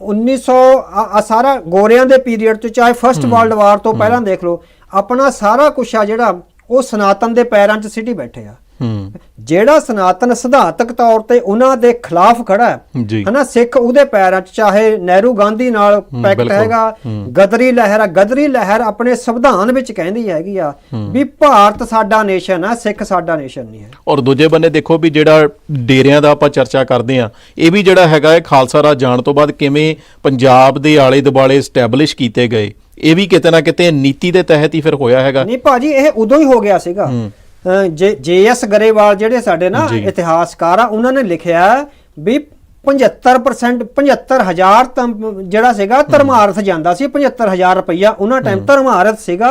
1900 ਆ ਆ ਸਾਰਾ ਗੋਰਿਆਂ ਦੇ ਪੀਰੀਅਡ ਤੋਂ ਚਾਹੇ ਫਰਸਟ ਵਰਲਡ ਵਾਰ ਤੋਂ ਪਹਿਲਾਂ ਦੇਖ ਲਓ ਆਪਣਾ ਸਾਰਾ ਕੁਛ ਆ ਜਿਹੜਾ ਉਹ ਸਨਾਤਨ ਦੇ ਪੈਰਾਂ 'ਚ ਸਿੱਟੀ ਬੈਠੇ ਆ। ਹੂੰ। ਜਿਹੜਾ ਸਨਾਤਨ ਸਿਧਾਂਤਕ ਤੌਰ ਤੇ ਉਹਨਾਂ ਦੇ ਖਿਲਾਫ ਖੜਾ ਹੈ ਹਨਾ ਸਿੱਖ ਉਹਦੇ ਪੈਰਾਂ 'ਚ ਚਾਹੇ ਨਹਿਰੂ ਗਾਂਧੀ ਨਾਲ ਪੈਕਟ। ਹੈਗਾ। ਗਦਰੀ ਲਹਿਰ ਆ ਗਦਰੀ ਲਹਿਰ ਆਪਣੇ ਸੰਵਿਧਾਨ ਵਿੱਚ ਕਹਿੰਦੀ ਹੈਗੀ ਆ ਵੀ ਭਾਰਤ ਸਾਡਾ ਨੇਸ਼ਨ ਆ ਸਿੱਖ ਸਾਡਾ ਨੇਸ਼ਨ ਨਹੀਂ ਹੈ। ਔਰ ਦੂਜੇ ਬੰਨੇ ਦੇਖੋ ਵੀ ਜਿਹੜਾ ਡੇਰਿਆਂ ਦਾ ਆਪਾਂ ਚਰਚਾ ਕਰਦੇ ਆ ਇਹ ਵੀ ਜਿਹੜਾ ਹੈਗਾ ਹੈ ਖਾਲਸਾ ਰਾਜ ਜਾਣ ਤੋਂ ਬਾਅਦ ਕਿਵੇਂ ਪੰਜਾਬ ਦੇ ਆਲੇ ਦੁਆਲੇ ਸਟੈਬਲਿਸ਼ ਕੀਤੇ ਗਏ ਇਹ ਵੀ ਕਿਤੇ ਨਾ ਕਿਤੇ ਨੀਤੀ ਦੇ ਤਹਿਤ ਹੀ ਫਿਰ ਹੋਇਆ ਹੈਗਾ। ਨਹੀਂ ਭਾਜੀ ਇਹ ਉਦੋਂ ਹੀ ਹੋ ਗਿਆ ਸੀਗਾ। ਜੇ ਜੇਐਸ ਗਰੇਵਾਲ ਜਿਹੜੇ ਸਾਡੇ ਨਾ ਜੀ। ਇਤਿਹਾਸਕਾਰ ਆ ਉਹਨਾਂ ਨੇ ਲਿਖਿਆ ਵੀ 75% 75000 ਤਾਂ ਜਿਹੜਾ ਸੀਗਾ ਧਰਮਾਰਥ ਜਾਂਦਾ ਸੀ 75000 ਰੁਪਈਆ। ਉਹਨਾਂ ਟਾਈਮ ਧਰਮਾਰਥ ਸੀਗਾ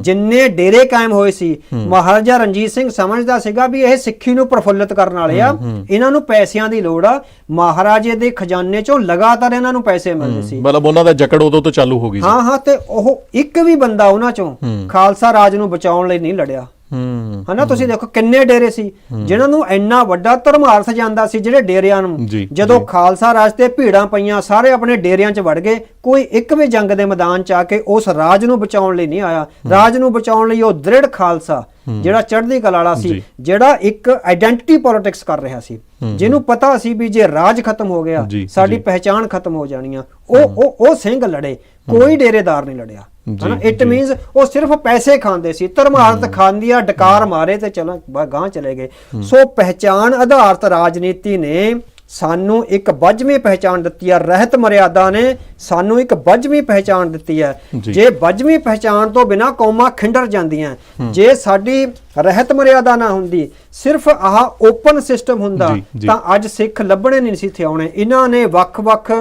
ਜਿੰਨੇ ਡੇਰੇ ਕਾਇਮ ਹੋਏ ਸੀ। ਮਹਾਰਾਜਾ ਰਣਜੀਤ ਸਿੰਘ ਸਮਝਦਾ ਸੀਗਾ ਵੀ ਇਹ ਸਿੱਖੀ ਨੂੰ ਪ੍ਰਫੁੱਲਤ ਕਰਨ ਵਾਲੇ ਆ। ਇਹਨਾਂ ਨੂੰ ਪੈਸਿਆਂ ਦੀ ਲੋੜ ਆ। ਮਹਾਰਾਜੇ ਦੇ ਖਜ਼ਾਨੇ ਚੋਂ ਲਗਾਤਾਰ ਇਹਨਾਂ ਨੂੰ ਪੈਸੇ ਮਿਲਦੇ ਸੀ। ਮਤਲਬ ਉਹਨਾਂ ਦਾ ਜਕੜ ਉਦੋਂ ਤੋਂ ਚਾਲੂ ਹੋ ਗਈ ਸੀ। ਹਾਂ ਹਾਂ ਤੇ ਉਹ ਇੱਕ ਵੀ ਬੰਦਾ ਉਹਨਾਂ ਚੋਂ ਖਾਲਸਾ ਰਾਜ ਨੂੰ ਬਚਾਉਣ ਲਈ ਨਹੀਂ ਲੜਿਆ। ਹੂੰ। ਹਨਾ ਤੁਸੀਂ ਦੇਖੋ ਕਿੰਨੇ ਡੇਰੇ ਸੀ ਜਿਨ੍ਹਾਂ ਨੂੰ ਇੰਨਾ ਵੱਡਾ ਧਰਮਾਰਥ ਜਾਂਦਾ ਸੀ ਜਿਹੜੇ ਡੇਰਿਆਂ ਨੂੰ। ਜਦੋਂ ਖਾਲਸਾ ਰਾਜ ਤੇ ਭੀੜਾਂ ਪਈਆਂ ਸਾਰੇ ਆਪਣੇ ਡੇਰਿਆਂ 'ਚ ਵੜ ਗਏ ਕੋਈ ਇੱਕ ਵੀ ਜੰਗ ਦੇ ਮੈਦਾਨ 'ਚ ਆ ਕੇ ਉਸ ਰਾਜ ਨੂੰ ਬਚਾਉਣ ਲਈ ਨਹੀਂ ਆਇਆ। ਰਾਜ ਨੂੰ ਬਚਾਉਣ ਲਈ ਉਹ ਦ੍ਰਿੜ ਖਾਲਸਾ ਜਿਹੜਾ ਚੜ੍ਹਦੀ ਕਲਾ ਵਾਲਾ ਸੀ। ਜਿਹੜਾ ਇੱਕ ਆਇਡੈਂਟੀਟੀ ਪੋਲਿਟਿਕਸ ਕਰ ਰਿਹਾ ਸੀ। ਜਿਹਨੂੰ ਪਤਾ ਸੀ ਵੀ ਜੇ ਰਾਜ ਖਤਮ ਹੋ ਗਿਆ ਸਾਡੀ। ਪਹਿਚਾਣ ਖਤਮ ਹੋ ਜਾਣੀ ਆ। ਉਹ ਉਹ ਉਹ ਸਿੰਘ ਲੜੇ ਕੋਈ ਡੇਰੇਦਾਰ ਨਹੀਂ ਲੜਿਆ। ਹਨਾ? ਇਟ। ਮੀਨਸ ਉਹ ਸਿਰਫ ਪੈਸੇ ਖਾਂਦੇ ਸੀ ਧਰਮਾਰਥ ਖਾਂਦੀਆਂ ਡਕਾਰ ਮਾਰੇ ਤੇ ਚਲੋ ਗਾਂ ਚਲੇ ਗਏ। ਸੋ ਪਹਿਚਾਣ ਆਧਾਰਿਤ ਰਾਜਨੀਤੀ ਨੇ ਸਾਨੂੰ ਇੱਕ ਵੱਜਵੀਂ ਪਹਿਚਾਣ ਦਿੱਤੀ ਹੈ ਰਹਿਤ ਮਰਿਆਦਾ ਨੇ ਸਾਨੂੰ ਇੱਕ ਵੱਜਵੀਂ ਪਹਿਚਾਣ ਦਿੱਤੀ ਹੈ ਜੀ। ਵੱਜਵੀਂ ਪਹਿਚਾਣ ਤੋਂ ਬਿਨਾ ਕੌਮਾਂ ਖਿੰਡਰ ਜਾਂਦੀਆਂ ਜੇ ਸਾਡੀ ਰਹਿਤ ਮਰਿਆਦਾ ਨਾ ਹੁੰਦੀ ਸਿਰਫ ਆਹ ਓਪਨ ਸਿਸਟਮ ਹੁੰਦਾ। ਤਾਂ ਅੱਜ ਸਿੱਖ ਲੱਭਣੇ ਨਹੀਂ ਸੀ ਥੇ ਆਉਣੇ। ਇਹਨਾਂ ਨੇ ਵੱਖ-ਵੱਖ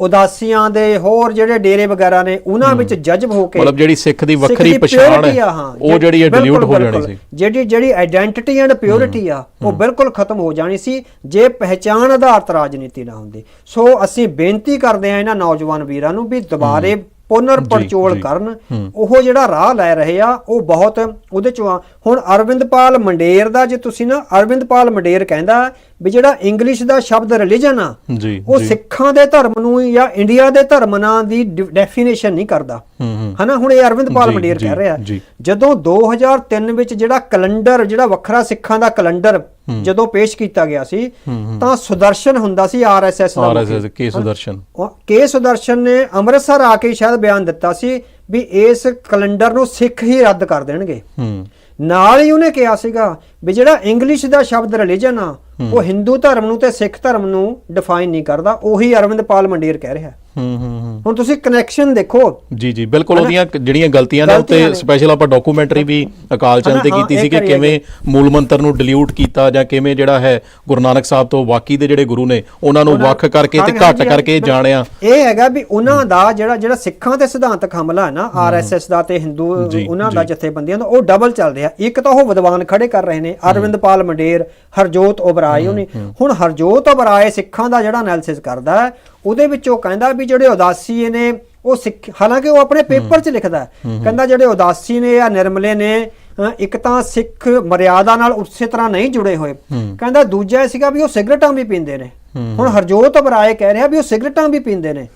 ਉਦਾਸੀਆਂ ਦੇ ਹੋਰ ਜਿਹੜੇ ਡੇਰੇ ਵਗੈਰਾ ਨੇ ਉਹਨਾਂ ਵਿੱਚ ਜਜ਼ਬ ਹੋ ਕੇ ਮਤਲਬ ਜਿਹੜੀ ਸਿੱਖ ਦੀ ਵੱਖਰੀ ਪਛਾਣ ਹੈ ਉਹ ਜਿਹੜੀ ਹੈ ਡਿਲੀਟ ਹੋ ਜਾਣੀ। ਸੀ। ਜਿਹੜੀ ਜਿਹੜੀ ਆਇਡੈਂਟੀਟੀ ਐਂਡ ਪਿਓਰਿਟੀ ਆ ਉਹ ਬਿਲਕੁਲ ਖਤਮ ਹੋ ਜਾਣੀ ਸੀ ਜੇ ਪਹਿਚਾਣ ਆਧਾਰਿਤ ਰਾਜਨੀਤੀ ਨਾ ਹੁੰਦੀ। ਸੋ ਅਸੀਂ ਬੇਨਤੀ ਕਰਦੇ ਆ ਇਹਨਾਂ ਨੌਜਵਾਨ ਵੀਰਾਂ ਨੂੰ ਵੀ ਦੁਬਾਰੇ ਪੁਨਰ ਜੀ। ਕਰਨ। ਉਹ ਜਿਹੜਾ ਰਾਹ ਲੈ ਰਹੇ ਆ ਉਹ ਬਹੁਤ ਉਹਦੇ ਚੋਂ ਹੁਣ ਅਰਵਿੰਦਪਾਲ ਮੰਡੇਰ ਦਾ ਜੇ ਤੁਸੀਂ ਨਾ ਅਰਵਿੰਦਪਾਲ ਮੰਡੇਰ ਕਹਿੰਦਾ ਵੀ ਜਿਹੜਾ ਇੰਗਲਿਸ਼ ਦਾ ਸ਼ਬਦ ਰਿਲੀਜਨ ਆ ਉਹ ਸਿੱਖਾਂ ਦੇ ਧਰਮ ਨੂੰ ਜਾਂ ਇੰਡੀਆ ਦੇ ਧਰਮ ਨਾਲ ਦੀ ਡੈਫੀਨੇਸ਼ਨ ਨਹੀਂ ਕਰਦਾ। ਹਨਾ ਹੁਣ ਇਹ ਅਰਵਿੰਦਪਾਲ ਜੀ, ਮੰਡੇਰ ਕਹਿ ਰਿਹਾ। ਜਦੋਂ 2003 ਵਿੱਚ ਜਿਹੜਾ ਕੈਲੰਡਰ ਜਿਹੜਾ ਵੱਖਰਾ ਸਿੱਖਾਂ ਦਾ ਕੈਲੰਡਰ ਜਦੋਂ ਪੇਸ਼ ਕੀਤਾ ਗਿਆ ਸੀ ਤਾਂ ਸੁਦਰਸ਼ਨ ਹੁੰਦਾ ਸੀ ਆਰਐਸਐਸ ਦਾ RSS. K Sudarshan. K Sudarshan ਨੇ ਅੰਮ੍ਰਿਤਸਰ ਆ ਕੇ ਸ਼ਾਇਦ ਬਿਆਨ ਦਿੱਤਾ ਸੀ ਵੀ ਇਸ ਕੈਲੰਡਰ ਨੂੰ ਸਿੱਖ ਹੀ ਰੱਦ ਕਰ ਦੇਣਗੇ। ਨਾਲ ਹੀ ਉਹਨੇ ਕਿਹਾ ਸੀਗਾ ਵੀ ਜਿਹੜਾ ਇੰਗਲਿਸ਼ ਦਾ ਸ਼ਬਦ ਰਿਲੀਜਨ ਆ ਉਹ ਹਿੰਦੂ ਧਰਮ ਨੂੰ ਤੇ ਸਿੱਖ ਧਰਮ ਨੂੰ ਡਿਫਾਈਨ ਨਹੀਂ ਕਰਦਾ, ਉਹੀ ਅਰਵਿੰਦਪਾਲ ਮੰਡੇਰ ਕਹਿ ਰਿਹਾ ਹੂੰ ਹੂੰ ਹੁਣ ਤੁਸੀਂ ਕਨੈਕਸ਼ਨ ਦੇਖੋ। ਜੀ ਜੀ ਬਿਲਕੁਲ ਉਹਦੀਆਂ ਜਿਹੜੀਆਂ ਗਲਤੀਆਂ ਨੇ ਉੱਤੇ। ਸਪੈਸ਼ਲ ਆਪਾਂ ਡਾਕੂਮੈਂਟਰੀ ਵੀ ਅਕਾਲ ਚੰਦ ਤੇ ਕੀਤੀ ਸੀ ਕਿ ਕਿਵੇਂ ਮੂਲ ਮੰਤਰ ਨੂੰ ਡਿਲੀਟ ਕੀਤਾ ਜਾਂ ਕਿਵੇਂ ਜਿਹੜਾ ਹੈ ਗੁਰੂ ਨਾਨਕ ਸਾਹਿਬ ਤੋਂ ਬਾਕੀ ਦੇ ਜਿਹੜੇ ਗੁਰੂ ਨੇ ਉਹਨਾਂ ਨੂੰ ਵੱਖ ਕਰਕੇ ਤੇ ਘੱਟ ਕਰਕੇ। ਜਾਣਿਆ। ਇਹ ਹੈਗਾ ਵੀ ਉਹਨਾਂ ਦਾ ਜਿਹੜਾ ਜਿਹੜਾ ਸਿੱਖਾਂ ਤੇ ਸਿਧਾਂਤਕ ਹਮਲਾ ਹੈ ਨਾ ਆਰਐਸਐਸ ਦਾ ਤੇ ਹਿੰਦੂ ਉਹਨਾਂ ਦਾ। ਜਥੇਬੰਦੀਆਂ ਦਾ ਉਹ ਡਬਲ ਚੱਲ ਰਿਹਾ। ਇੱਕ ਤਾਂ ਉਹ ਵਿਦਵਾਨ ਖੜੇ ਕਰ ਰਹੇ ਨੇ ਅਰਵਿੰਦਪਾਲ ਮੰਡੇਰ ਹਰਜੋਤ ਓਬਰਾਏ ਉਹਨੇ ਹੁਣ ਹਰਜੋਤ ਓਬਰਾਏ ਸਿੱਖਾਂ ਦਾ ਜਿਹੜਾ ਐਨਾਲਿਸਿਸ ਕਰਦਾ ਉਹਦੇ ਵਿੱਚ ਉਹ ਕਹਿੰਦਾ ਵੀ ਜਿਹੜੇ ਉਦਾਸੀ ਨੇ ਉਹ ਸਿੱਖ ਹਾਲਾਂਕਿ ਉਹ ਆਪਣੇ ਪੇਪਰ 'ਚ ਲਿਖਦਾ ਕਹਿੰਦਾ ਜਿਹੜੇ ਉਦਾਸੀ ਨੇ ਜਾਂ ਨਿਰਮਲੇ ਨੇ ਇੱਕ ਤਾਂ ਸਿੱਖ ਮਰਿਆਦਾ ਨਾਲ ਉਸੇ ਤਰ੍ਹਾਂ ਨਹੀਂ ਜੁੜੇ ਹੋਏ। ਕਹਿੰਦਾ ਦੂਜਾ ਸੀਗਾ ਵੀ ਉਹ ਸਿਗਰਟਾਂ ਵੀ ਪੀਂਦੇ ਨੇ। ਹੁਣ ਹਰਜੋਤ ਓਬਰਾਏ ਕਹਿ ਰਿਹਾ ਵੀ ਉਹ ਸਿਗਰਟਾਂ ਵੀ ਪੀਂਦੇ ਨੇ।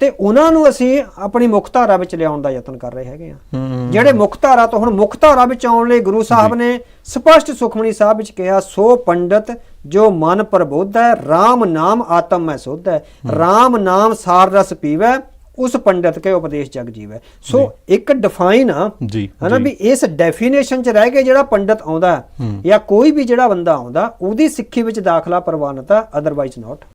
ਤੇ ਉਹਨਾਂ ਨੂੰ ਅਸੀਂ ਆਪਣੀ ਮੁੱਖ ਧਾਰਾ ਵਿੱਚ ਲਿਆਉਣ ਦਾ ਯਤਨ ਕਰ ਰਹੇ ਹੈਗੇ ਆ ਹੂੰ ਜਿਹੜੇ ਮੁੱਖ ਧਾਰਾ ਤੋਂ ਹੁਣ ਮੁੱਖ ਧਾਰਾ ਵਿੱਚ ਆਉਣ ਲਈ ਗੁਰੂ ਸਾਹਿਬ ਨੇ ਸਪਸ਼ਟ ਸੁਖਮਨੀ ਸਾਹਿਬ ਵਿੱਚ ਕਿਹਾ ਸੋ ਪੰਡਤ ਜੋ ਮਨ ਪ੍ਰਬੋਧ ਹੈ RAM ਨਾਮ ਆਤਮ ਮੈਂ ਸੁਧ ਹੈ। RAM ਨਾਮ ਸਾਰ ਰਸ ਪੀਵੈ ਉਸ ਪੰਡਤ ਕੇ ਉਪਦੇਸ਼ ਜਗ ਜੀਵੈ। ਸੋ ਇੱਕ ਡਿਫਾਈਨ ਆ ਜੀ ਹਨਾ। ਵੀ ਇਸ ਡੈਫੀਨੇਸ਼ਨ ਚ ਰਹਿ ਕੇ ਜਿਹੜਾ ਪੰਡਤ ਆਉਂਦਾ ਜਾਂ ਕੋਈ ਵੀ ਜਿਹੜਾ ਬੰਦਾ ਆਉਂਦਾ ਉਹਦੀ ਸਿੱਖੀ ਵਿੱਚ ਦਾਖਲਾ ਪ੍ਰਵਾਨਤ ਅਦਰਵਾਈਜ਼ ਨਾਟ